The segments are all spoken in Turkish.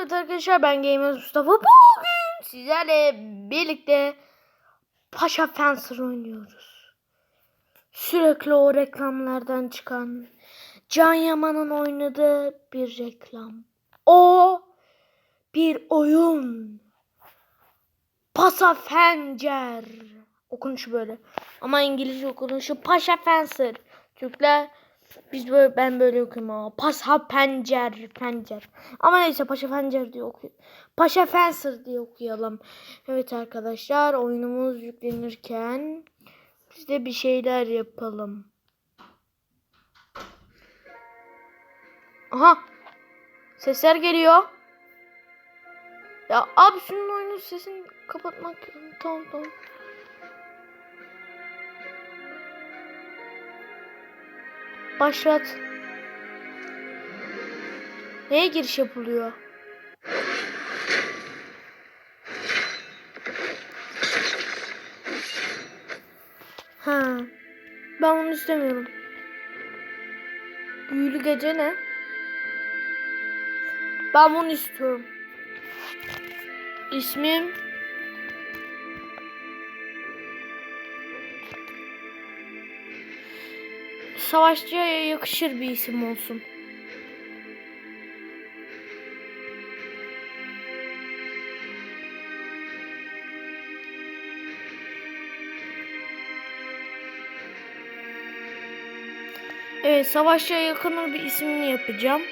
Evet arkadaşlar ben Gamer Mustafa. Bugün sizlerle birlikte Paşa Fencer oynuyoruz. Sürekli o reklamlardan çıkan Can Yaman'ın oynadığı bir reklam. O bir oyun. Pasa Fencer. Okunuşu böyle. Ama İngilizce okunuşu Paşa Fencer. Türkler biz böyle ben böyle okuyorum ama Paşa Pencer Pencer. Ama neyse Paşa Pencer diye okuyor. Paşa Fencer diye okuyalım. Evet arkadaşlar oyunumuz yüklenirken biz de bir şeyler yapalım. Aha. Sesler geliyor. Ya abi şunun oyunun sesini kapatmak tamam tamam. Başlat. Neye giriş yapılıyor? Ha. Ben onu istemiyorum. Büyülü gece ne? Ben bunu istiyorum. İsmim Savaşçıya yakışır bir isim olsun. Evet, savaşçıya yakın bir ismini yapacağım.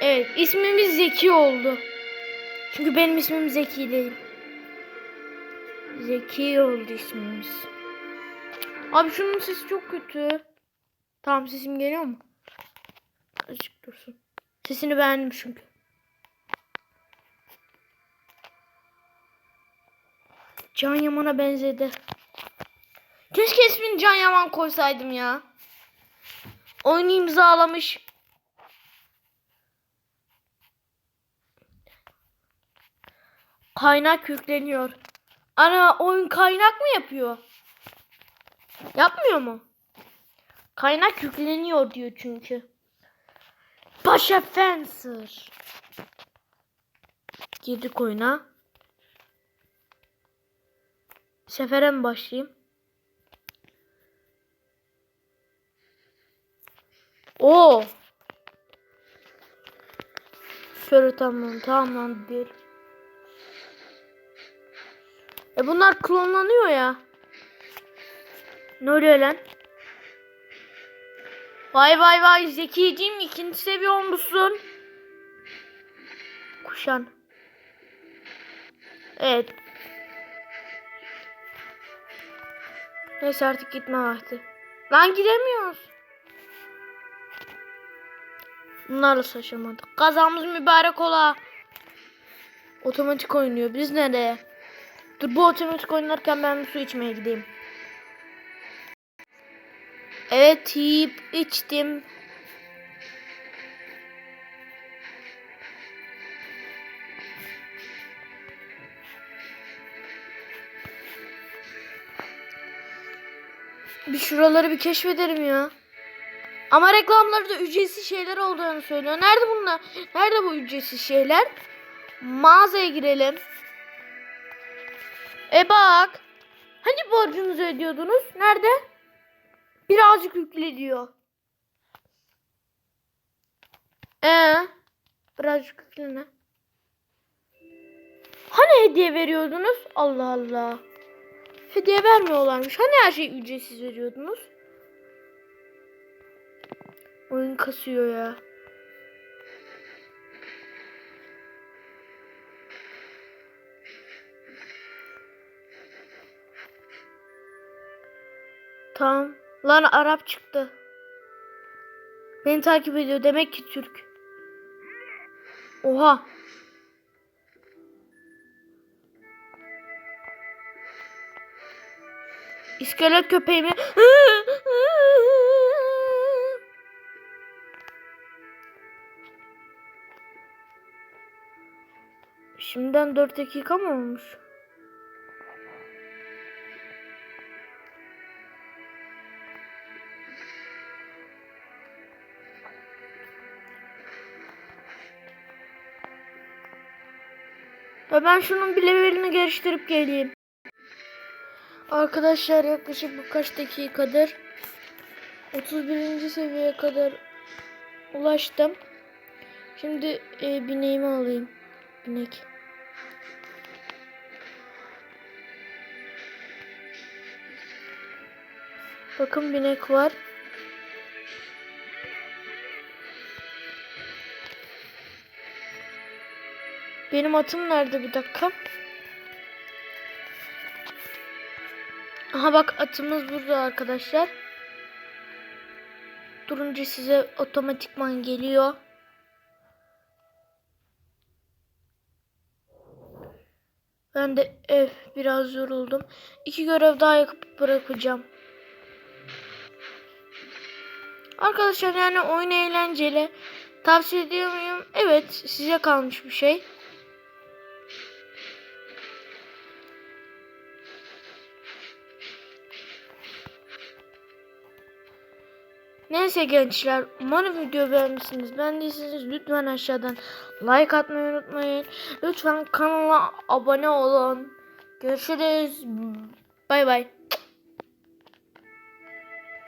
Evet, ismimiz Zeki oldu. Çünkü benim ismim Zeki değil. Zeki oldu ismimiz. Abi şunun sesi çok kötü. Tamam sesim geliyor mu? Azıcık dursun. Sesini beğendim çünkü. Can Yaman'a benzedi. Keşke ismini Can Yaman koysaydım ya. Oyunu imzalamış. Kaynak yükleniyor. Ana oyun kaynak mı yapıyor? Yapmıyor mu? Kaynak yükleniyor diyor çünkü. Paşa Fencer. Girdik oyuna. Sefere mi başlayayım? Oo. Şöyle tamam tamam değil. E bunlar klonlanıyor ya. Ne oluyor lan? Vay vay vay zekiciğim ikinci seviye olmuşsun. Kuşan. Evet. Neyse artık gitme vakti. Lan gidemiyoruz. Bunlarla şaşırmadık. Kazamız mübarek ola. Otomatik oynuyor. Biz nereye? Dur bu otomatik oynarken ben bir su içmeye gideyim. Evet yiyip içtim. Bir şuraları bir keşfederim ya. Ama reklamlarda ücretsiz şeyler olduğunu söylüyor. Nerede bunlar? Nerede bu ücretsiz şeyler? Mağazaya girelim. E bak. Hani borcunuzu ödüyordunuz? Nerede? Birazcık yükle diyor. Ee, birazcık yükle ne? Hani hediye veriyordunuz? Allah Allah. Hediye vermiyorlarmış. Hani her şeyi ücretsiz veriyordunuz? Oyun kasıyor ya. Tamam. Lan Arap çıktı. Beni takip ediyor. Demek ki Türk. Oha. İskelet köpeğimi. Şimdiden 4 dakika mı olmuş? Ya ben şunun bir levelini geliştirip geleyim. Arkadaşlar yaklaşık birkaç dakikadır 31. seviyeye kadar ulaştım. Şimdi e, bineğimi alayım. Binek. Bakın binek var. Benim atım nerede bir dakika? Aha bak atımız burada arkadaşlar. Durunca size otomatikman geliyor. Ben de ev biraz yoruldum. İki görev daha yapıp bırakacağım. Arkadaşlar yani oyun eğlenceli. Tavsiye ediyor muyum? Evet size kalmış bir şey. Neyse gençler umarım video beğenmişsiniz. Beğendiyseniz lütfen aşağıdan like atmayı unutmayın. Lütfen kanala abone olun. Görüşürüz. Bay bay.